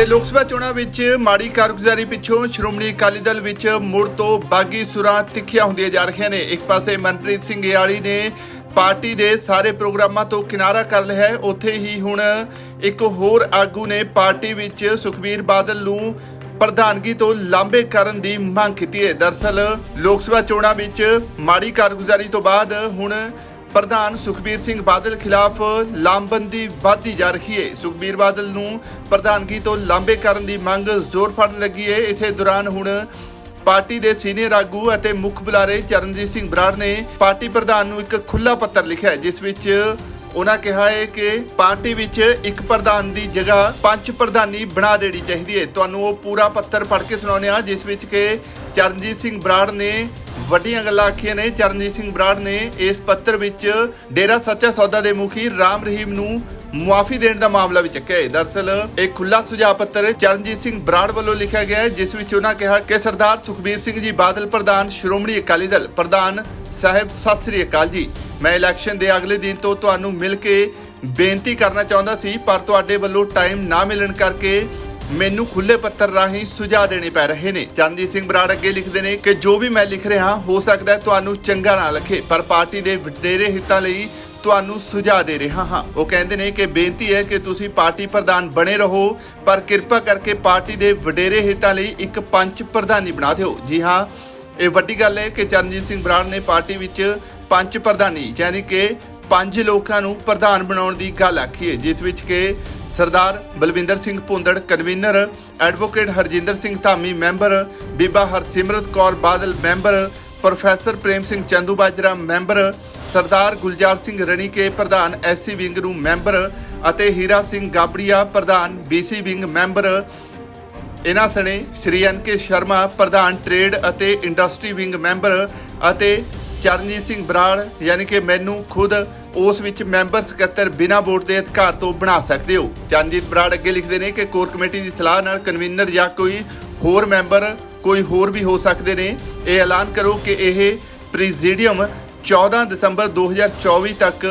ਤੇ ਲੋਕ ਸਭਾ ਚੋਣਾਂ ਵਿੱਚ ਮਾੜੀ ਕਾਰਗੁਜ਼ਾਰੀ ਪਿੱਛੋਂ ਸ਼੍ਰੋਮਣੀ ਅਕਾਲੀ ਦਲ ਵਿੱਚ ਮੁੜ ਤੋਂ ਬਾਗੀ ਸੁਰਾਂ ਤਿੱਖੀਆਂ ਹੁੰਦੀਆਂ ਜਾ ਰਹੀਆਂ ਨੇ। ਇੱਕ ਪਾਸੇ ਮਨਪ੍ਰੀਤ ਸਿੰਘ ਯਾਲੀ ਨੇ ਪਾਰਟੀ ਦੇ ਸਾਰੇ ਪ੍ਰੋਗਰਾਮਾਂ ਤੋਂ ਕਿਨਾਰਾ ਕਰ ਲਿਆ ਹੈ। ਉੱਥੇ ਹੀ ਹੁਣ ਇੱਕ ਹੋਰ ਆਗੂ ਨੇ ਪਾਰਟੀ ਵਿੱਚ ਸੁਖਬੀਰ ਬਾਦਲ ਨੂੰ ਪ੍ਰਧਾਨਗੀ ਤੋਂ ਲਾਂਬੇ ਕਰਨ ਦੀ ਮੰਗ ਕੀਤੀ ਹੈ। ਦਰਸਲ ਲੋਕ ਸਭਾ ਚੋਣਾਂ ਵਿੱਚ ਮਾੜੀ ਕਾਰਗੁਜ਼ਾਰੀ ਤੋਂ ਬਾਅਦ ਹੁਣ ਪ੍ਰਧਾਨ ਸੁਖਬੀਰ ਸਿੰਘ ਬਾਦਲ ਖਿਲਾਫ ਲਾਮਬੰਦੀ ਵਧਦੀ ਜਾ ਰਹੀ ਹੈ। ਸੁਖਬੀਰ ਬਾਦਲ ਨੂੰ ਪ੍ਰਧਾਨਗੀ ਤੋਂ ਲਾਂਬੇ ਕਰਨ ਦੀ ਮੰਗ ਜ਼ੋਰ ਫੜਨ ਲੱਗੀ ਹੈ। ਇਸੇ ਦੌਰਾਨ ਹੁਣ ਪਾਰਟੀ ਦੇ ਸੀਨੀਅਰ ਆਗੂ ਅਤੇ ਮੁੱਖ ਬੁਲਾਰੇ ਚਰਨਜੀਤ ਸਿੰਘ ਬਰਾੜ ਨੇ ਪਾਰਟੀ ਪ੍ਰਧਾਨ ਨੂੰ ਇੱਕ ਖੁੱਲਾ ਪੱਤਰ ਲਿਖਿਆ ਜਿਸ ਵਿੱਚ ਉਹਨਾਂ ਕਿਹਾ ਹੈ ਕਿ ਪਾਰਟੀ ਵਿੱਚ ਇੱਕ ਪ੍ਰਧਾਨ ਦੀ ਜਗ੍ਹਾ ਪੰਜ ਪ੍ਰਧਾਨੀ ਬਣਾ ਦੇਣੀ ਚਾਹੀਦੀ ਹੈ। ਤੁਹਾਨੂੰ ਉਹ ਪੂਰਾ ਪੱਤਰ ਪੜ੍ਹ ਕੇ ਸੁਣਾਉਂਦੇ ਹਾਂ, ਜਿਸ ਵਿੱਚ ਕਿ ਚਰਨਜੀਤ ਸਿੰਘ ਬਰਾੜ ਨੇ ਵੱਡੀਆਂ ਗੱਲਾਂ ਆਖੀਆਂ ਨੇ। ਚਰਨਜੀਤ ਸਿੰਘ ਬਰਾੜ ਨੇ ਇਸ ਪੱਤਰ ਵਿੱਚ ਡੇਰਾ ਸੱਚਾ ਸੌਦਾ ਦੇ ਮੁਖੀ ਰਾਮ ਰਹੀਮ ਨੂੰ ਮੁਆਫੀ ਦੇਣ ਦਾ ਮਾਮਲਾ ਵੀ ਚੱਕਿਆ ਹੈ। ਦਰਸਲ ਇਹ ਖੁੱਲਾ ਸੁਝਾਅ ਪੱਤਰ ਚਰਨਜੀਤ ਸਿੰਘ ਬਰਾੜ ਵੱਲੋਂ ਲਿਖਿਆ ਗਿਆ ਹੈ, ਜਿਸ ਵਿੱਚ ਉਹਨਾਂ ਕਿਹਾ ਕਿ ਸਰਦਾਰ ਸੁਖਬੀਰ ਸਿੰਘ ਜੀ ਬਾਦਲ ਪ੍ਰਧਾਨ ਸ਼੍ਰੋਮਣੀ ਅਕਾਲੀ ਦਲ ਪ੍ਰਧਾਨ ਸਾਹਿਬ ਸਤਿ ਸ੍ਰੀ ਅਕਾਲ ਜੀ। ਮੈਂ ਇਲੈਕਸ਼ਨ ਦੇ ਅਗਲੇ ਦਿਨ ਤੋਂ ਤੁਹਾਨੂੰ ਮਿਲ ਕੇ ਬੇਨਤੀ ਕਰਨਾ ਚਾਹੁੰਦਾ ਸੀ, ਪਰ ਤੁਹਾਡੇ ਵੱਲੋਂ ਟਾਈਮ ਨਾ ਮਿਲਣ ਕਰਕੇ ਮੈਨੂੰ ਖੁੱਲੇ ਪੱਤਰ ਰਾਹੀਂ ਸੁਝਾਅ ਦੇਣੇ ਪੈ ਰਹੇ ਨੇ। ਚਰਨਜੀਤ ਸਿੰਘ ਬਰਾੜ ਅੱਗੇ ਲਿਖਦੇ ਨੇ ਕਿ ਜੋ ਵੀ ਮੈਂ ਲਿਖ ਰਿਹਾ, ਹੋ ਸਕਦਾ ਹੈ ਤੁਹਾਨੂੰ ਚੰਗਾ ਨਾ ਲੱਗੇ, ਪਰ ਪਾਰਟੀ ਦੇ ਵਡੇਰੇ ਹਿੱਤਾਂ ਲਈ ਤੁਹਾਨੂੰ ਸੁਝਾਅ ਦੇ ਰਿਹਾ ਹਾਂ। ਉਹ ਕਹਿੰਦੇ ਨੇ ਕਿ ਬੇਨਤੀ ਹੈ ਕਿ ਤੁਸੀਂ ਪਾਰਟੀ ਪ੍ਰਧਾਨ ਬਣੇ ਰਹੋ, ਪਰ ਕਿਰਪਾ ਕਰਕੇ ਪਾਰਟੀ ਦੇ ਵਡੇਰੇ ਹਿੱਤਾਂ ਲਈ ਇੱਕ ਪੰਚ ਪ੍ਰਧਾਨੀ ਬਣਾ ਦਿਓ। ਜੀ ਹਾਂ, ਇਹ ਵੱਡੀ ਗੱਲ ਹੈ ਕਿ ਚਰਨਜੀਤ ਸਿੰਘ ਬਰਾੜ ਨੇ ਪਾਰਟੀ ਵਿੱਚ ਪੰਜ ਪ੍ਰਧਾਨੀ, ਯਾਨੀ ਕਿ ਪੰਜ ਲੋਕਾਂ ਨੂੰ ਪ੍ਰਧਾਨ ਬਣਾਉਣ ਦੀ ਗੱਲ ਆਖੀ ਹੈ, ਜਿਸ ਵਿੱਚ ਕਿ Sardar Balwinder Singh Bhundar, convener advocate Harjinder Singh Dhami, member Biba Harsimrat Kaur Badal, member professor Prem Singh Chandumajra member Sardar Gulzar Singh Ranike, ਪ੍ਰਧਾਨ ਐਸਸੀ ਵਿੰਗ ਨੂੰ ਮੈਂਬਰ ਅਤੇ ਹੀਰਾ ਸਿੰਘ ਗਾਬੜੀਆ, ਪ੍ਰਧਾਨ ਬੀਸੀ ਵਿੰਗ ਮੈਂਬਰ। ਇਹਨਾਂ ਸਣੇ ਸ਼੍ਰੀ ਐਨ ਕੇ ਸ਼ਰਮਾ, ਪ੍ਰਧਾਨ ਟ੍ਰੇਡ ਅਤੇ industry wing member ਅਤੇ ਚਰਨਜੀਤ ਸਿੰਘ ਬਰਾੜ ਯਾਨੀ ਕਿ ਮੈਨੂੰ ਖੁਦ ਉਸ ਵਿੱਚ ਮੈਂਬਰ ਸਕੱਤਰ ਬਿਨਾਂ ਵੋਟ ਦੇ ਅਧਿਕਾਰ ਤੋਂ ਬਣਾ ਸਕਦੇ ਹੋ। ਚਰਨਜੀਤ ਬਰਾੜ ਅੱਗੇ ਲਿਖਦੇ ਨੇ ਕਿ ਕੋਰ ਕਮੇਟੀ ਦੀ ਸਲਾਹ ਨਾਲ ਕਨਵੀਨਰ ਜਾਂ ਕੋਈ ਹੋਰ ਮੈਂਬਰ ਕੋਈ ਹੋਰ ਵੀ ਹੋ ਸਕਦੇ ਨੇ। ਇਹ ਐਲਾਨ ਕਰੋ ਕਿ ਇਹ ਪ੍ਰੀਜ਼ੀਡੀਅਮ 14 ਦਸੰਬਰ 2024 ਤੱਕ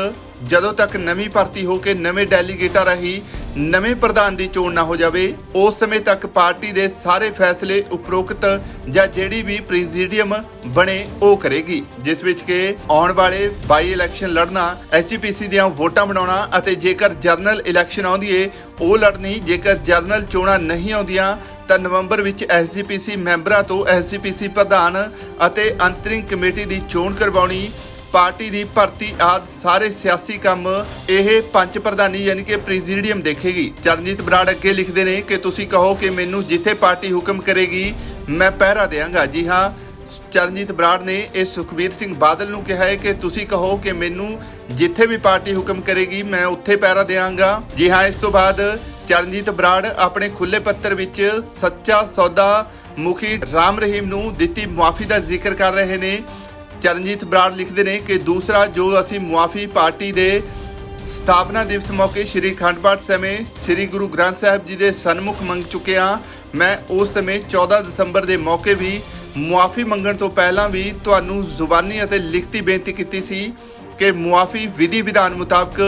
ਜਦੋਂ ਤੱਕ ਨਵੀਂ ਭਰਤੀ ਹੋ ਕੇ ਨਵੇਂ ਡੈਲੀਗੇਟਾਂ ਰਾਹੀਂ ਨਵੇਂ ਪ੍ਰਧਾਨ ਦੀ ਚੋਣ ਨਾ ਹੋ ਜਾਵੇ, ਉਸ ਸਮੇਂ ਤੱਕ ਪਾਰਟੀ ਦੇ ਸਾਰੇ ਫੈਸਲੇ ਉਪਰੋਕਤ ਜਾਂ ਜਿਹੜੀ ਵੀ ਪ੍ਰੀਜ਼ੀਡੀਅਮ ਬਣੇ, ਉਹ ਕਰੇਗੀ। ਜਿਸ ਵਿੱਚ ਕਿ ਆਉਣ ਵਾਲੇ ਬਾਈ ਇਲੈਕਸ਼ਨ ਲੜਨਾ ਐਸਜੀਪੀਸੀ ਦੀਆਂ ਵੋਟਾਂ ਬਣਾਉਣਾ ਅਤੇ ਜੇਕਰ ਜਰਨਲ ਇਲੈਕਸ਼ਨ ਆਉਂਦੀ ਏ, ਉਹ ਲੜਨੀ, ਜੇਕਰ ਜਰਨਲ ਚੋਣਾਂ ਨਹੀਂ ਆਉਂਦੀਆਂ, ਤਾਂ ਨਵੰਬਰ ਵਿੱਚ ਐਸਜੀਪੀਸੀ ਮੈਂਬਰਾਂ ਤੋਂ ਐਸਜੀਪੀਸੀ ਪ੍ਰਧਾਨ ਅਤੇ ਅੰਤਰਿੰਗ ਕਮੇਟੀ ਦੀ ਚੋਣ ਕਰਵਾਉਣੀ ਪਾਰਟੀ ਦੀ ਭਰਤੀ ਆਦ ਸਾਰੇ ਸਿਆਸੀ ਕੰਮ ਇਹ ਪੰਜ ਪ੍ਰਧਾਨੀ ਯਾਨੀ ਕਿ ਪ੍ਰੈਜ਼ੀਡੀਅਮ ਦੇਖੇਗੀ। ਚਰਨਜੀਤ ਬਰਾੜ ਅੱਗੇ ਲਿਖਦੇ ਨੇ ਕਿ ਤੁਸੀਂ ਕਹੋ ਕਿ ਮੈਨੂੰ ਜਿੱਥੇ ਪਾਰਟੀ ਹੁਕਮ ਕਰੇਗੀ, ਮੈਂ ਪਹਿਰਾ ਦੇਵਾਂਗਾ ਜੀ ਹਾਂ, ਚਰਨਜੀਤ ਬਰਾੜ ਨੇ ਇਹ ਸੁਖਬੀਰ ਸਿੰਘ ਬਾਦਲ ਨੂੰ ਕਿਹਾ ਹੈ ਕਿ ਤੁਸੀਂ ਕਹੋ ਕਿ ਮੈਨੂੰ ਜਿੱਥੇ ਵੀ ਪਾਰਟੀ ਹੁਕਮ ਕਰੇਗੀ, ਮੈਂ ਉੱਥੇ ਪਹਿਰਾ ਦੇਵਾਂਗਾ ਜੀ ਹਾਂ, ਇਸ ਤੋਂ ਬਾਅਦ ਚਰਨਜੀਤ ਬਰਾੜ ਆਪਣੇ ਖੁੱਲੇ ਪੱਤਰ ਵਿੱਚ ਸੱਚਾ ਸੌਦਾ ਮੁਖੀ ਰਾਮ ਰਹੀਮ ਨੂੰ ਦਿੱਤੀ ਮੁਆਫੀ ਦਾ ਜ਼ਿਕਰ ਕਰ ਰਹੇ ਨੇ। ਚਰਨਜੀਤ ਬਰਾੜ ਲਿਖਦੇ ਨੇ ਕਿ ਦੂਸਰਾ ਜੋ ਅਸੀਂ ਮੁਆਫੀ ਪਾਰਟੀ ਦੇ ਸਥਾਪਨਾ ਦਿਵਸ ਮੌਕੇ ਸ੍ਰੀ ਅਖੰਡ ਪਾਠ ਸਮੇਂ ਸ੍ਰੀ ਗੁਰੂ ਗ੍ਰੰਥ ਸਾਹਿਬ ਜੀ ਦੇ ਸਨਮੁਖ ਮੰਗ ਚੁੱਕੇ ਹਾਂ, ਮੈਂ ਉਸ ਸਮੇਂ 14 ਦਸੰਬਰ ਦੇ ਮੌਕੇ ਵੀ ਮੁਆਫੀ ਮੰਗਣ ਤੋਂ ਪਹਿਲਾਂ ਵੀ ਤੁਹਾਨੂੰ ਜ਼ੁਬਾਨੀ ਅਤੇ ਲਿਖਤੀ ਬੇਨਤੀ ਕੀਤੀ ਸੀ ਕਿ ਮੁਆਫੀ ਵਿਧੀ ਵਿਧਾਨ ਮੁਤਾਬਕ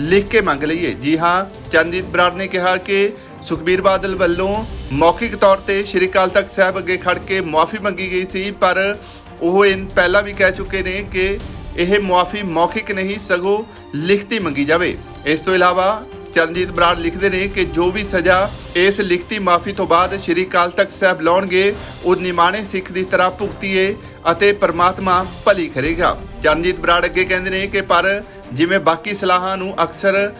ਲਿਖ ਕੇ ਮੰਗ ਲਈਏ। ਜੀ ਹਾਂ, ਚਰਨਜੀਤ ਬਰਾੜ ਨੇ ਕਿਹਾ ਕਿ ਸੁਖਬੀਰ ਬਾਦਲ ਵੱਲੋਂ ਮੌਖਿਕ ਤੌਰ ਤੇ ਸ੍ਰੀ ਅਕਾਲ ਤਖਤ ਸਾਹਿਬ ਅੱਗੇ ਖੜ ਕੇ ਮੁਆਫੀ ਮੰਗੀ ਗਈ ਸੀ, ਪਰ ਉਹ ਇਨ ਪਹਿਲਾਂ ਵੀ ਕਹਿ ਚੁੱਕੇ ਨੇ ਕਿ ਇਹ ਮੁਆਫੀ ਮੌਖਿਕ ਨਹੀਂ, ਸਗੋਂ ਲਿਖਤੀ ਮੰਗੀ ਜਾਵੇ। ਇਸ ਤੋਂ ਇਲਾਵਾ ਚਰਨਜੀਤ ਬਰਾੜ ਲਿਖਦੇ ਨੇ ਕਿ ਜੋ ਵੀ ਸਜ਼ਾ ਇਸ ਲਿਖਤੀ ਮਾਫੀ ਤੋਂ ਬਾਅਦ ਸ੍ਰੀ ਅਕਾਲ ਤਖਤ ਸਾਹਿਬ ਲਾਉਣਗੇ, ਉਹ ਨਿਮਾਣੇ ਸਿੱਖ ਦੀ ਤਰ੍ਹਾਂ ਭੁਗਤੀਏ ਅਤੇ ਪਰਮਾਤਮਾ ਭਲੀ ਕਰੇਗਾ। ਚਰਨਜੀਤ ਬਰਾੜ ਅੱਗੇ ਕਹਿੰਦੇ ਨੇ ਕਿ ਪਰ ਜਿਵੇਂ ਬਾਕੀ ਸਲਾਹਾਂ ਨੂੰ ਅਕਸਰ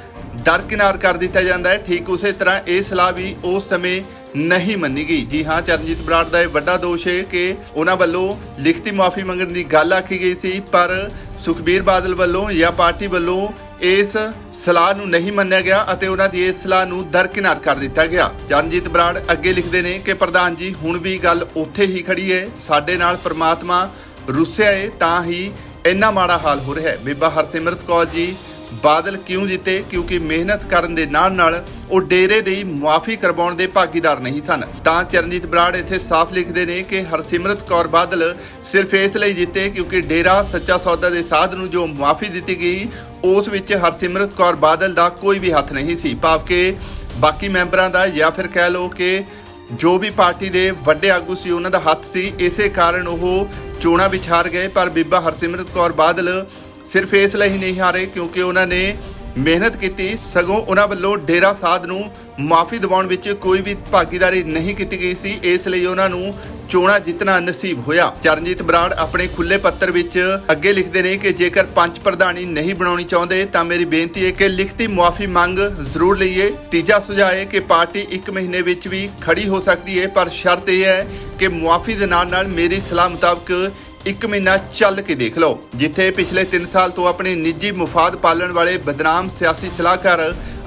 ਦਰਕਿਨਾਰ ਕਰ ਦਿੱਤਾ ਜਾਂਦਾ ਹੈ, ਠੀਕ ਉਸੇ ਤਰ੍ਹਾਂ ਇਹ ਸਲਾਹ ਵੀ ਉਸ ਸਮੇਂ ਨਹੀਂ ਮੰਨੀ ਗਈ। ਜੀ ਹਾਂ, ਚਰਨਜੀਤ ਬਰਾੜ ਦਾ ਇਹ ਵੱਡਾ ਦੋਸ਼ ਹੈ ਕਿ ਉਹਨਾਂ ਵੱਲੋਂ ਲਿਖਤੀ ਮਾਫੀ ਮੰਗਣ ਦੀ ਗੱਲ ਆਖੀ ਗਈ ਸੀ, ਪਰ ਸੁਖਬੀਰ ਬਾਦਲ ਵੱਲੋਂ ਜਾਂ ਪਾਰਟੀ ਵੱਲੋਂ ਇਸ ਸਲਾਹ ਨੂੰ ਨਹੀਂ ਮੰਨਿਆ ਗਿਆ ਅਤੇ ਉਹਨਾਂ ਦੀ ਇਸ ਸਲਾਹ ਨੂੰ ਦਰਕਿਨਾਰ ਕਰ ਦਿੱਤਾ ਗਿਆ। ਚਰਨਜੀਤ ਬਰਾੜ ਅੱਗੇ ਲਿਖਦੇ ਨੇ ਕਿ ਪ੍ਰਧਾਨ ਜੀ, ਹੁਣ ਵੀ ਗੱਲ ਉੱਥੇ ਹੀ ਖੜੀ ਹੈ ਸਾਡੇ ਨਾਲ ਪ੍ਰਮਾਤਮਾ ਰੁੱਸਿਆ ਹੈ ਤਾਂ ਹੀ ਇੰਨਾ ਮਾੜਾ ਹਾਲ ਹੋ ਰਿਹਾ ਹੈ। ਬੀਬਾ ਹਰਸਿਮਰਤ ਕੌਰ ਜੀ ਬਾਦਲ ਕਿਉਂ ਜਿੱਤੇ? ਕਿਉਂਕਿ ਮਿਹਨਤ ਕਰਨ ਦੇ ਨਾਲ ਨਾਲ ਉਹ ਡੇਰੇ ਦੀ ਮੁਆਫੀ ਕਰਵਾਉਣ ਦੇ ਭਾਗੀਦਾਰ ਨਹੀਂ ਸਨ। ਤਾਂ ਚਰਨਜੀਤ ਬਰਾੜ ਇੱਥੇ ਸਾਫ਼ ਲਿਖਦੇ ਨੇ ਕਿ ਹਰਸਿਮਰਤ ਕੌਰ ਬਾਦਲ ਸਿਰਫ ਇਸ ਲਈ ਜਿੱਤੇ ਕਿਉਂਕਿ ਡੇਰਾ ਸੱਚਾ ਸੌਦਾ ਦੇ ਸਾਧ ਨੂੰ ਜੋ ਮੁਆਫੀ ਦਿੱਤੀ ਗਈ, ਉਸ ਵਿੱਚ ਹਰਸਿਮਰਤ ਕੌਰ ਬਾਦਲ ਦਾ ਕੋਈ ਵੀ ਹੱਥ ਨਹੀਂ ਸੀ। ਭਾਵ ਕਿ ਬਾਕੀ ਮੈਂਬਰਾਂ ਦਾ ਜਾਂ ਫਿਰ ਕਹਿ ਲਓ ਕਿ ਜੋ ਵੀ ਪਾਰਟੀ ਦੇ ਵੱਡੇ ਆਗੂ ਸੀ, ਉਹਨਾਂ ਦਾ ਹੱਥ ਸੀ। ਇਸੇ ਕਾਰਨ ਉਹ ਚੋਣਾਂ ਵਿੱਚ ਹਾਰ ਗਏ। ਪਰ ਬੀਬਾ ਹਰਸਿਮਰਤ ਕੌਰ ਬਾਦਲ ਸਿਰਫ ਇਸ ਲਈ ਹੀ ਨਹੀਂ ਹਾਰੇ ਕਿਉਂਕਿ ਉਹਨਾਂ ਨੇ ਮਿਹਨਤ ਕੀਤੀ, ਸਗੋਂ ਉਹਨਾਂ ਵੱਲੋਂ ਡੇਰਾ ਸਾਧ ਨੂੰ ਮਾਫੀ ਦਿਵਾਉਣ ਵਿੱਚ ਕੋਈ ਵੀ ਭਾਗੀਦਾਰੀ ਨਹੀਂ ਕੀਤੀ ਗਈ ਸੀ। ਇਸ ਲਈ ਉਹਨਾਂ ਨੂੰ ਚੋਣਾਂ ਜਿੱਤਣਾ ਨਸੀਬ ਹੋਇਆ। ਚਰਨਜੀਤ ਬਰਾੜ ਆਪਣੇ ਖੁੱਲੇ ਪੱਤਰ ਵਿੱਚ ਅੱਗੇ ਲਿਖਦੇ ਨੇ ਕਿ ਜੇਕਰ ਪੰਚ ਪ੍ਰਧਾਨੀ ਨਹੀਂ ਬਣਾਉਣੀ ਚਾਹੁੰਦੇ, ਤਾਂ ਮੇਰੀ ਬੇਨਤੀ ਹੈ ਕਿ ਲਿਖਤੀ ਮੁਆਫੀ ਮੰਗ ਜ਼ਰੂਰ ਲਈਏ। ਤੀਜਾ ਸੁਝਾਅ ਹੈ ਕਿ ਪਾਰਟੀ 1 ਮਹੀਨੇ ਵਿੱਚ ਵੀ ਖੜੀ ਹੋ ਸਕਦੀ ਹੈ, ਪਰ ਸ਼ਰਤ ਇਹ ਹੈ ਕਿ ਮੁਆਫੀ ਦੇ ਨਾਲ ਨਾਲ ਮੇਰੀ ਸਲਾਹ ਮੁਤਾਬਕ ਇੱਕ ਮਹੀਨਾ ਚੱਲ ਕੇ ਦੇਖ ਲਓ, ਜਿੱਥੇ ਪਿਛਲੇ 3 ਸਾਲ ਤੋਂ ਆਪਣੇ ਨਿੱਜੀ ਮੁਫਾਦ ਪਾਲਣ ਵਾਲੇ ਬਦਨਾਮ ਸਿਆਸੀ ਸਲਾਹਕਾਰ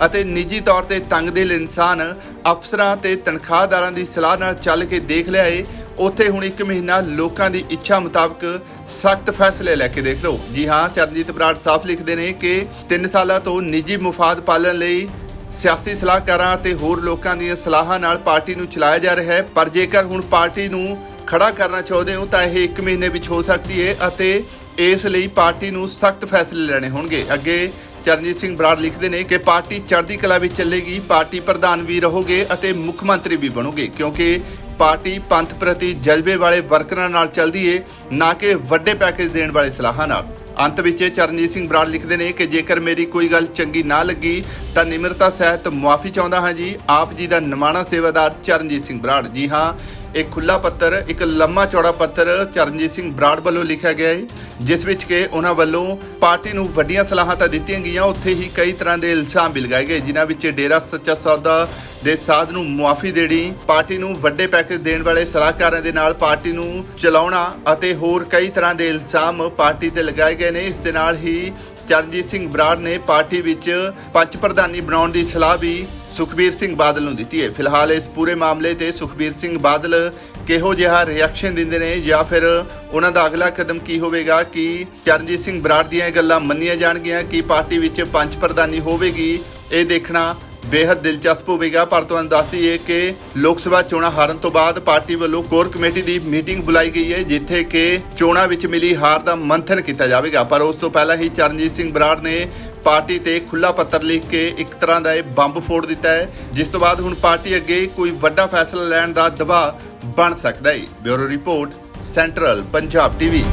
ਅਤੇ ਨਿੱਜੀ ਤੌਰ ਤੇ ਤੰਗ ਤੰਗਦਿਲ ਇਨਸਾਨ ਅਫਸਰਾਂ ਤੇ ਤਨਖਾਹਦਾਰਾਂ ਦੀ ਸਲਾਹ ਨਾਲ ਚੱਲ ਕੇ ਦੇਖ ਲਿਆ ਏ, ਉੱਥੇ ਹੁਣ ਇੱਕ ਮਹੀਨਾ ਲੋਕਾਂ ਦੀ ਇੱਛਾ ਮੁਤਾਬਕ ਸਖਤ ਫੈਸਲੇ ਲੈ ਕੇ ਦੇਖ ਲਓ। ਜੀ ਹਾਂ, ਚਰਨਜੀਤ ਬਰਾੜ ਸਾਫ਼ ਲਿਖਦੇ ਨੇ ਕਿ 3 ਸਾਲਾਂ ਤੋਂ ਨਿੱਜੀ ਮੁਫਾਦ ਪਾਲਣ ਲਈ ਸਿਆਸੀ ਸਲਾਹਕਾਰਾਂ ਅਤੇ ਹੋਰ ਲੋਕਾਂ ਦੀਆਂ ਸਲਾਹਾਂ ਨਾਲ ਪਾਰਟੀ ਨੂੰ ਚਲਾਇਆ ਜਾ ਰਿਹਾ ਹੈ, ਪਰ ਜੇਕਰ ਹੁਣ ਪਾਰਟੀ ਨੂੰ ਖੜਾ ਕਰਨਾ ਚਾਹੁੰਦੇ ਹੋ ਤਾਂ ਇਹ 1 ਮਹੀਨੇ ਵਿੱਚ ਹੋ ਸਕਦੀ ਹੈ ਅਤੇ ਇਸ ਲਈ ਪਾਰਟੀ ਨੂੰ ਸਖਤ ਫੈਸਲੇ ਲੈਣੇ ਹੋਣਗੇ। ਅੱਗੇ ਚਰਨਜੀਤ ਸਿੰਘ ਬਰਾੜ ਲਿਖਦੇ ਨੇ ਕਿ ਪਾਰਟੀ ਚੜ੍ਹਦੀ ਕਲਾ ਵਿੱਚ ਚੱਲੇਗੀ, ਪਾਰਟੀ ਪ੍ਰਧਾਨ ਵੀ ਰਹੋਗੇ ਅਤੇ ਮੁੱਖ ਮੰਤਰੀ ਵੀ ਬਣੋਗੇ, ਕਿਉਂਕਿ ਪਾਰਟੀ ਪੰਥ ਪ੍ਰਤੀ ਜਜ਼ਬੇ ਵਾਲੇ ਵਰਕਰਾਂ ਨਾਲ ਚੱਲਦੀ ਏ, ਨਾ ਕਿ ਵੱਡੇ ਪੈਕੇਜ ਦੇਣ ਵਾਲੇ ਸਲਾਹਾਂ ਨਾਲ। ਅੰਤ ਵਿੱਚ ਚਰਨਜੀਤ ਸਿੰਘ ਬਰਾੜ ਲਿਖਦੇ ਨੇ ਕਿ ਜੇਕਰ ਮੇਰੀ ਕੋਈ ਗੱਲ ਚੰਗੀ ਨਾ ਲੱਗੀ, ਤਾਂ ਨਿਮਰਤਾ ਸਹਿਤ ਮੁਆਫੀ ਚਾਹੁੰਦਾ ਹਾਂ ਜੀ। ਆਪ ਜੀ ਦਾ ਨਿਮਾਣਾ ਸੇਵਾਦਾਰ ਚਰਨਜੀਤ ਸਿੰਘ ਬਰਾੜ। ਜੀ ਹਾਂ ਇੱਕ ਖੁੱਲਾ ਪੱਤਰ ਇੱਕ ਲੰਮਾ ਚੌੜਾ ਪੱਤਰ ਚਰਨਜੀਤ ਸਿੰਘ ਬਰਾੜ ਵੱਲੋਂ ਲਿਖਿਆ ਗਿਆ ਹੈ, ਜਿਸ ਵਿੱਚ ਕਿ ਉਹਨਾਂ ਵੱਲੋਂ ਪਾਰਟੀ ਨੂੰ ਵੱਡੀਆਂ ਸਲਾਹਾਂ ਤਾਂ ਦਿੱਤੀਆਂ ਗਈਆਂ, ਉੱਥੇ ਹੀ ਕਈ ਤਰ੍ਹਾਂ ਦੇ ਇਲਜ਼ਾਮ ਵੀ ਲਗਾਏ ਗਏ, ਜਿਨ੍ਹਾਂ ਵਿੱਚ ਡੇਰਾ ਸੱਚਾ ਸੌਦਾ ਦੇ ਸਾਧ ਨੂੰ ਮੁਆਫੀ ਦੇਣੀ, ਪਾਰਟੀ ਨੂੰ ਵੱਡੇ ਪੈਕੇਜ ਦੇਣ ਵਾਲੇ ਸਲਾਹਕਾਰਾਂ ਦੇ ਨਾਲ ਪਾਰਟੀ ਨੂੰ ਚਲਾਉਣਾ ਅਤੇ ਹੋਰ ਕਈ ਤਰ੍ਹਾਂ ਦੇ ਇਲਜ਼ਾਮ ਪਾਰਟੀ ਤੇ ਲਗਾਏ ਗਏ ਨੇ। ਇਸ ਦੇ ਨਾਲ ਹੀ ਚਰਨਜੀਤ ਸਿੰਘ ਬਰਾੜ ਨੇ ਪਾਰਟੀ ਵਿੱਚ ਪੰਚ ਪ੍ਰਧਾਨੀ ਬਣਾਉਣ ਦੀ ਸਲਾਹ ਵੀ ਸੁਖਬੀਰ ਸਿੰਘ ਬਾਦਲ ਨੂੰ ਦਿੱਤੀ ਹੈ ਫਿਲਹਾਲ ਇਸ ਪੂਰੇ ਮਾਮਲੇ ਤੇ ਸੁਖਬੀਰ ਸਿੰਘ ਬਾਦਲ ਕਿਹੋ ਜਿਹਾ ਰਿਐਕਸ਼ਨ ਦਿੰਦੇ ਨੇ ਜਾਂ ਫਿਰ ਉਹਨਾਂ ਦਾ ਅਗਲਾ ਕਦਮ ਕੀ ਹੋਵੇਗਾ, ਕਿ ਚਰਨਜੀਤ ਸਿੰਘ ਬਰਾੜ ਦੀਆਂ ਇਹ ਗੱਲਾਂ ਮੰਨੀਆਂ ਜਾਣਗੀਆਂ, ਕਿ ਪਾਰਟੀ ਵਿੱਚ ਪੰਜ ਪ੍ਰਧਾਨੀ ਹੋਵੇਗੀ, ਇਹ ਦੇਖਣਾ ਬੇहद ਦਿਲਚਸਪ ਹੋਵੇਗਾ, ਪਰ ਤੁਹਾਨੂੰ ਦੱਸ ਦਈਏ ਕਿ ਲੋਕ ਸਭਾ ਚੋਣਾਂ ਹਾਰਨ ਤੋਂ ਬਾਅਦ ਪਾਰਟੀ ਵੱਲੋਂ ਕੋਰ ਕਮੇਟੀ ਦੀ ਮੀਟਿੰਗ ਬੁਲਾਈ ਗਈ ਹੈ, ਜਿੱਥੇ ਕਿ ਚੋਣਾਂ ਵਿੱਚ ਮਿਲੀ ਹਾਰ ਦਾ ਮੰਥਨ ਕੀਤਾ ਜਾਵੇਗਾ। ਪਰ ਉਸ ਤੋਂ ਪਹਿਲਾਂ ਹੀ ਚਰਨਜੀਤ ਸਿੰਘ ਬਰਾੜ ਨੇ ਪਾਰਟੀ ਤੇ ਖੁੱਲਾ ਪੱਤਰ ਲਿਖ ਕੇ ਇੱਕ ਤਰ੍ਹਾਂ ਦਾ ਇਹ ਬੰਬ ਫੋੜ ਦਿੱਤਾ ਹੈ, ਜਿਸ ਤੋਂ ਬਾਅਦ ਹੁਣ ਪਾਰਟੀ ਅੱਗੇ ਕੋਈ ਵੱਡਾ ਫੈਸਲਾ ਲੈਣ ਦਾ ਦਬਾਅ ਬਣ ਸਕਦਾ ਹੈ। Bureau report, central Punjab TV.